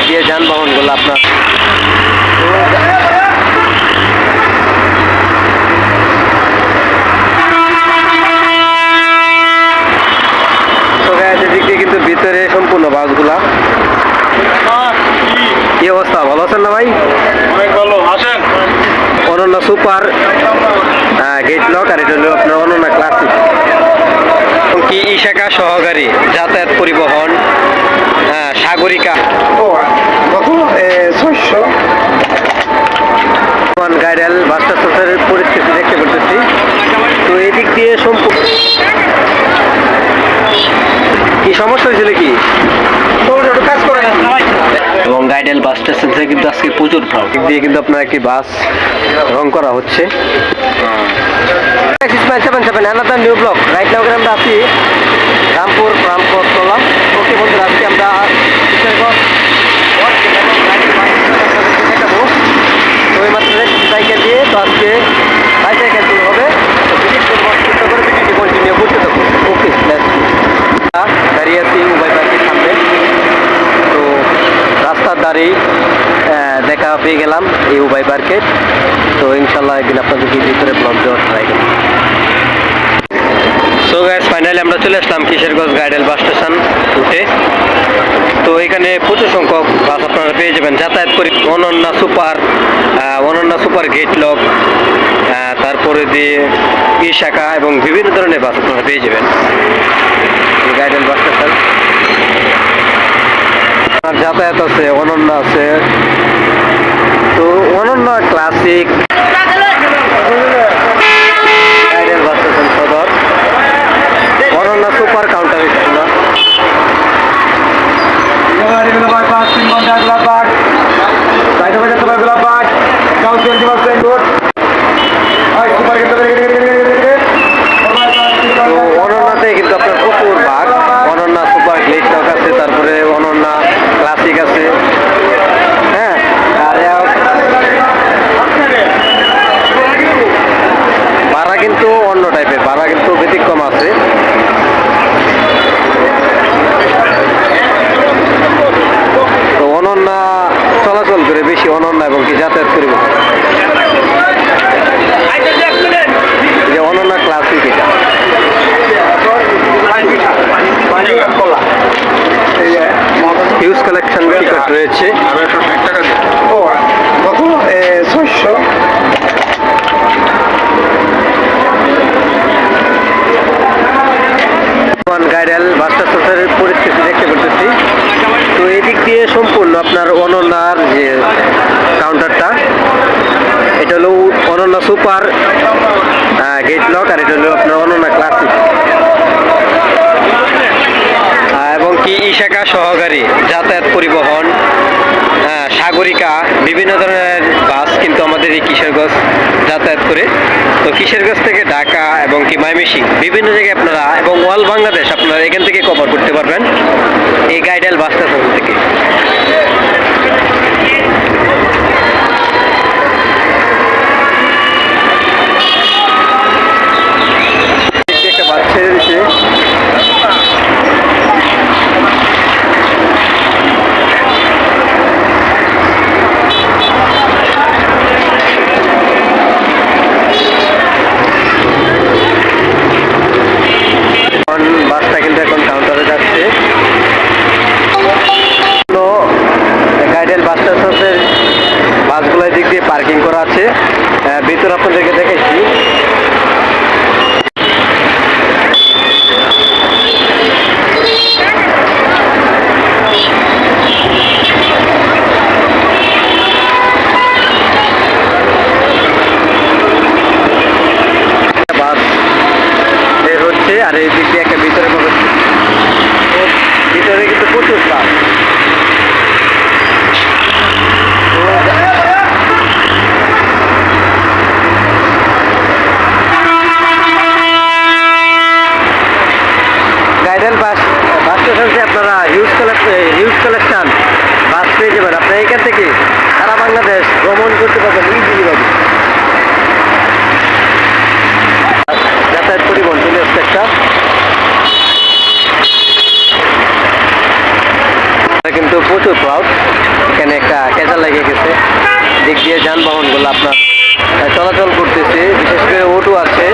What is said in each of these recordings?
দিক দিয়ে যানবাহনগুলো আপনার কিন্তু ভিতরে সম্পূর্ণ বাসগুলা। কি অবস্থা? ভালো আছেন না ভাই? অনেক ভালো আসেন অনন্য সুপার গেট লক আর এটা হলো আপনার অনন্য ক্লাসিক কি ইশাকা সহকারী যাতায়াত পরিবহন আহ, সাগরিকা। সমস্যা হয়েছিল কি? কাজ করে এবং গাইডেল বাস স্টেশন থেকে কিন্তু আজকে প্রচুর ক্রাউড দিয়ে কিন্তু আপনার একটি বাস রং করা হচ্ছে। Seven seven another new block right now আমরা আছি রামপুর রামপুর তোলা ওকে বন্ধুরা আজকে আমরা কিশোরগঞ্জ ওয়ার্ড এবং গাড়ির বাস আপনাদেরকে দেখাবো তো এই মাত্র দেখছি সাইকেল দিয়ে তো আজকে বাইসাইকেল দিয়ে হবে তো ভিজিট করব চেষ্টা করে ভিডিওটি কন্টিনিউ করতে থাকুন ওকে দাঁড়িয়ে আছি উভয় পাখির সামনে তো রাস্তার ধারেই আহ, দেখা পেয়ে গেলাম এই উবাই মার্কেট তো ইনশাল্লাহ একদিন আপনাদেরকে ভিতরে ব্লগ দেওয়ার ট্রাই করব। সো গ্যাস ফাইনালি আমরা চলে আসলাম কিশোরগঞ্জ গাইডেল বাস স্টেশন উঠে তো এখানে প্রচুর সংখ্যক বাস আপনারা পেয়ে যাবেন। যাতায়াত করি Ananya super Ananya super gate lock তারপরে দিয়ে ই শাখা এবং বিভিন্ন ধরনের বাস আপনারা পেয়ে যাবেন। গাইডেল বাস স্টেশন। যাতায়াত আছে, অনন্য আছে তো অনন্য ক্লাসিক আইডিয়াল বাস স্টেশন সদর অনন্য সুপার কাউন্টার স্কুল পাঁচ তিন ঘণ্টা গোলাপাট চারটে বাজে তোমার গোলাপাট কাউন্সিল দিবস রোড সুপার তো অনন্যাতে কিন্তু আপনার প্রচুর ভাগ অনন্য সুপার গ্লেট টক আছে তারপরে অনন্য ক্লাসিক আছে হ্যাঁ আর এ- ভাড়া কিন্তু অন্য টাইপের ভাড়া কিন্তু ব্যতিক্রম আছে তো অনন্যা চলাচল করে বেশি অনন্য এবং কি যাতায়াত করবে যে অনন্য ক্লাসিক এটা হিউজ কালেকশন টিকিট রয়েছে। কত ছয়শো গাইডাল বাস স্টেশনের পরিস্থিতি দেখতে পারতেছি তো এই দিক দিয়ে সম্পূর্ণ আপনার অনন্যার যে কাউন্টারটা এটা হলো অনন্য সুপার গেট লক আর এটা হলো আপনার অনন্য ক্লাসিক এবং কি ইশাকা সহকারী, যাতায়াত পরিবহন সাগরিকা, বিভিন্ন ধরনের বাস কিন্তু আমাদের এই কিশোরগঞ্জ যাতায়াত করে। তো কিশোরগঞ্জ থেকে ঢাকা এবং কি মাইমেসিং বিভিন্ন জায়গায় আপনারা এবং অল বাংলাদেশ আপনারা এখান থেকে কভার করতে পারবেন। এই বাসটা বাস থেকে। ভিতরে আপনাদেরকে দেখেছি। আর এই দিক দিয়ে একটা ভিতরে ভিতরে কিন্তু প্রচুর বাস বাংলাদেশ ভ্রমণ করতে পারবেন ইজিলি ভাবে যাতায়াত পরিবহন কিন্তু প্রচুর ক্রাউড এখানে একটা ক্যাচার লেগে গেছে। দিক দিয়ে যানবাহনগুলো আপনার চলাচল করতেছে। বিশেষ করে অটো আছে।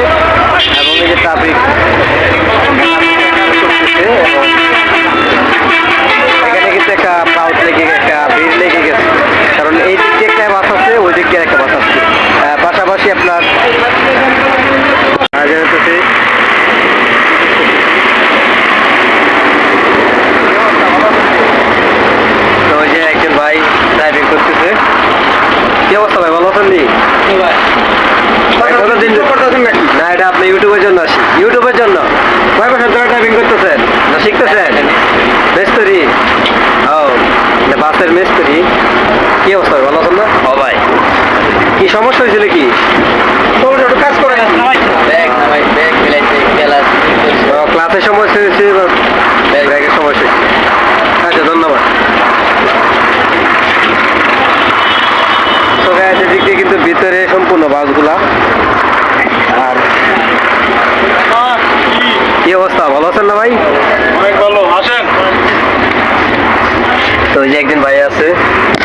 এবং এই যে ট্রাফিক অবস্থা ভাই? ভালো আছেন নি? এটা আপনি ইউটিউবের জন্য আসি। ইউটিউবের জন্য? কয় বছর ধরে ড্রাইভিং করতেছেন? না শিখতেছেন? মেস্তরি ও বাসের মেস্তরি। কি অবস্থা ভাই, ভালো আছেন না? ও ভাই। কি সমস্যা হয়েছিল কি তোমরা একটু কাজ করে ব্যাগ নামাই ব্যাগ মিলাইছে ক্লাস ক্লাসের সমস্যা হয়েছে বা ব্যাগের সমস্যা হয়েছে আচ্ছা ধন্যবাদ তো গায়ে দিক দিয়ে কিন্তু ভিতরে সম্পূর্ণ বাসগুলা। আর কি অবস্থা? ভালো আছেন না ভাই? অনেক ভালো। আসেন। তো ওই যে একজন ভাই আছে।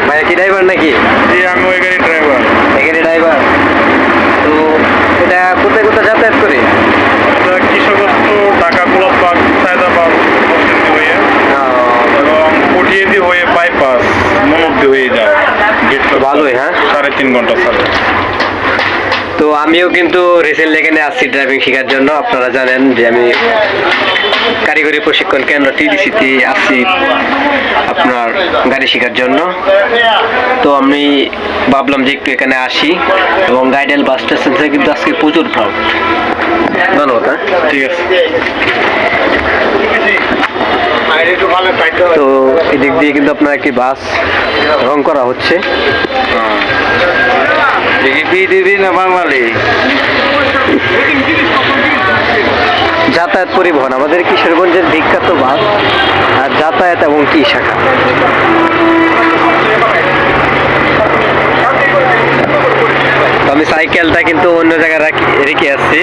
ভাইয়া কি ড্রাইভার নাকি? জি আমি ওই গাড়ি ড্রাইভার এখানে ড্রাইভার তো এটা কোথায় কোথায় যাতায়াত করে? কৃষকত্ব ঢাকা গোলাপবাগ সায়দাবাদ হয়ে এবং পটিয়েদি হয়ে বাইপাস মনোব্দি হয়ে যায়। ভালোই, হ্যাঁ? সাড়ে তিন ঘণ্টা সাড়ে তো আমিও কিন্তু রিসেন্টলি এখানে আসছি ড্রাইভিং শেখার জন্য। আপনারা জানেন যে আমি কারিগরি প্রশিক্ষণ কেন্দ্র টিডিসিতে আসছি আপনার গাড়ি শেখার জন্য। তো আমি ভাবলাম যে একটু এখানে আসি এবং গাইডেল বাস স্টেশন থেকে কিন্তু আজকে প্রচুর ক্রাউড ধন্যবাদ হ্যাঁ? ঠিক আছে। তো এদিক দিয়ে কিন্তু আপনার একটি বাস রং করা হচ্ছে। যাতায়াত পরিবহন, আমাদের কিশোরগঞ্জের বিখ্যাত বাস আর যাতায়াত এবং কি শাখা। তো আমি সাইকেলটা কিন্তু অন্য জায়গায় রাখি আসছি।